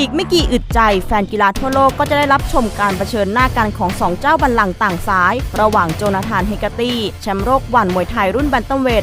อีกไม่กี่อึดใจแฟนกีฬาทั่วโลกก็จะได้รับชมการเผชิญหน้ากันของสองเจ้าบัลลังก์ต่างซ้าย ระหว่างโจนาธานเฮกาตี้ แชมป์โลกวันมวยไทยรุ่นแบนตัมเวท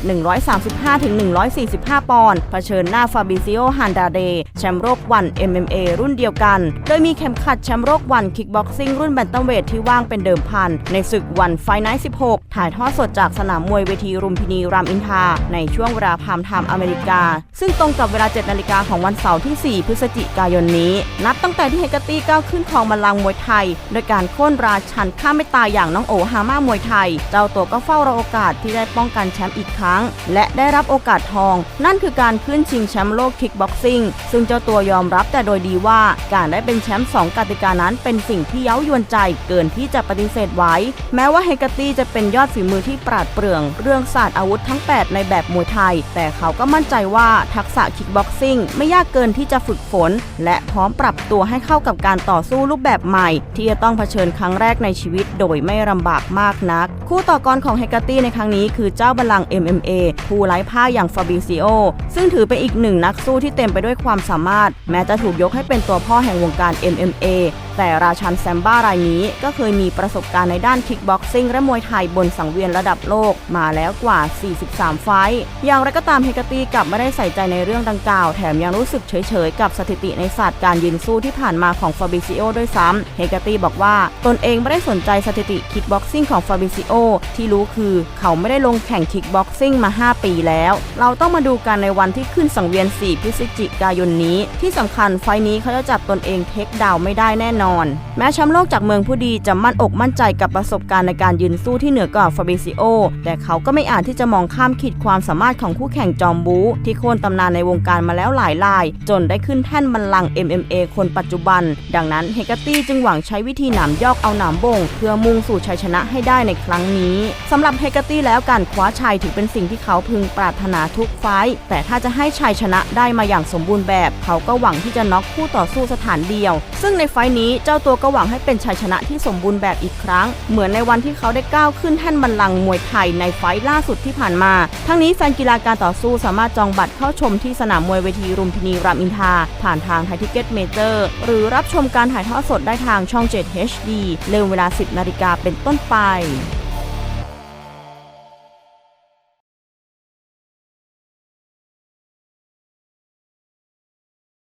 135-145 ปอนด์เผชิญหน้าฟาบิซิโอฮันดาเดแชมป์โลกวัน MMA รุ่นเดียวกัน โดยมีเข็มขัดแชมป์โลกวันคิกบ็อกซิ่งรุ่นแบนตัมเวทที่ว่างเป็นเดิมพัน ในศึกวันไฟไนท์16 ถ่ายทอดสดจากสนามมวยเวทีรุมพินีรามอินทราในช่วงเวลาพามไทม์อเมริกา ซึ่งตรงกับเวลา 7 นาฬิกาของวันเสาร์ที่ 4 พฤศจิกายนนี้นับตั้งแต่ที่เฮกตี้ก้าวขึ้นครองบัลลังก์มวยไทย โดยการโค่นราชันข้ามไม่ตายอย่างน้องโอฮาม่ามวยไทย เจ้าตัวก็เฝ้ารอโอกาสที่ได้ป้องกันแชมป์อีกครั้ง และได้รับโอกาสทอง นั่นคือการขึ้นชิงแชมป์โลกคิกบ็อกซิ่งซึ่งเจ้าตัวยอมรับแต่โดยดีว่าการได้เป็นแชมป์สองกติกานั้นเป็นสิ่งที่เย้ายวนใจเกินที่จะปฏิเสธไว้ แม้ว่าเฮกตี้จะเป็นยอดฝีมือที่ปราดเปรื่อง เรื่องศาสตร์อาวุธทั้ง 8 ในแบบมวยไทย แต่เขาก็มั่นใจว่าทักษะคิกบ็อกซิ่งไม่ยากเกินที่จะฝึกฝน และพร้อมปรับตัวให้เข้ากับการต่อสู้รูปแบบใหม่ ที่จะต้องเผชิญครั้งแรกในชีวิตโดยไม่ลำบากมากนัก คู่ต่อกรของเฮกาตี้ในครั้งนี้คือเจ้าบัลลังก์ MMA ผู้ไร้พ่าอย่างฟาบิซิโอซึ่งถือเป็นอีกหนึ่งนักสู้ที่เต็มไปด้วยความสามารถ แม้จะถูกยกให้เป็นตัวพ่อแห่งวงการ MMA แต่ราชันแซมบ้ารายนี้ก็เคยมีประสบการณ์ในด้านคิกบ็อกซิ่งและมวยไทยบนสังเวียนระดับโลกมาแล้วกว่า 43 ไฟต์อย่างไรก็ตามเฮกาตีกลับไม่ได้ใส่ใจในเรื่องดังกล่าว แถมยังรู้สึกเฉยๆ กับสถิติในศาสตร์การยืนสู้ที่ผ่านมาของฟาบิซิโอด้วยซ้ำเฮกาตีบอกว่า ตนเองไม่ได้สนใจสถิติคิกบ็อกซิ่งของฟาบิซิโอที่รู้คือเขาไม่ได้ลงแข่งคิกบ็อกซิ่งมา 5 ปีแล้ว เราต้องมาดูกันในวันที่ขึ้นสังเวียน 4 พฤศจิกายนนี้ ที่สำคัญไฟล์นี้เขาจะจับตนเองเทคดาวไม่ได้แน่นอน แม้แชมป์โลกจากเมืองผู้ดีจะมั่นอกมั่นใจกับประสบการณ์ในการยืนสู้ที่เหนือกว่าฟาบิซิโอแต่เขาก็ไม่อาจที่จะมองข้ามขีดความสามารถของคู่แข่งจอมบูที่โค่นตำนานในวงการมาแล้วหลายราย จนได้ขึ้นแท่นบัลลังก์ MMA คนปัจจุบัน ดังนั้นเฮกตี้จึงหวังใช้วิธีหนามยอกเอาหนามบ่งเพื่อมุ่งสู่ชัยชนะให้ได้ในครั้งนี้สำหรับเฮกตี้แล้วการคว้าชัยถือเป็นสิ่งที่เขาพึงปรารถนาทุกไฟต์แต่ถ้าจะให้ชัยชนะได้มาอย่างสมบูรณ์แบบ เขาก็หวังที่จะน็อกคู่ต่อสู้สถานเดียว ซึ่งในไฟต์นี้เจ้าตัวก็หวังให้เป็นชัยชนะที่สมบูรณ์แบบอีกครั้ง เหมือนในวันที่เขาได้ก้าวขึ้นแท่นบัลลังก์มวยไทยในไฟต์ล่าสุดที่ผ่านมา ทั้งนี้แฟนกีฬาการต่อสู้สามารถจองบัตรเข้าชมที่สนามมวยเวทีรุมพินีรามอินทาผ่านทางไทยทิกตเมเจอร์หรือรับชมการถ่ายทอดสดได้ทางช่อง 7 HD เริ่มเวลา 10 นาฬิกาเป็นต้นไป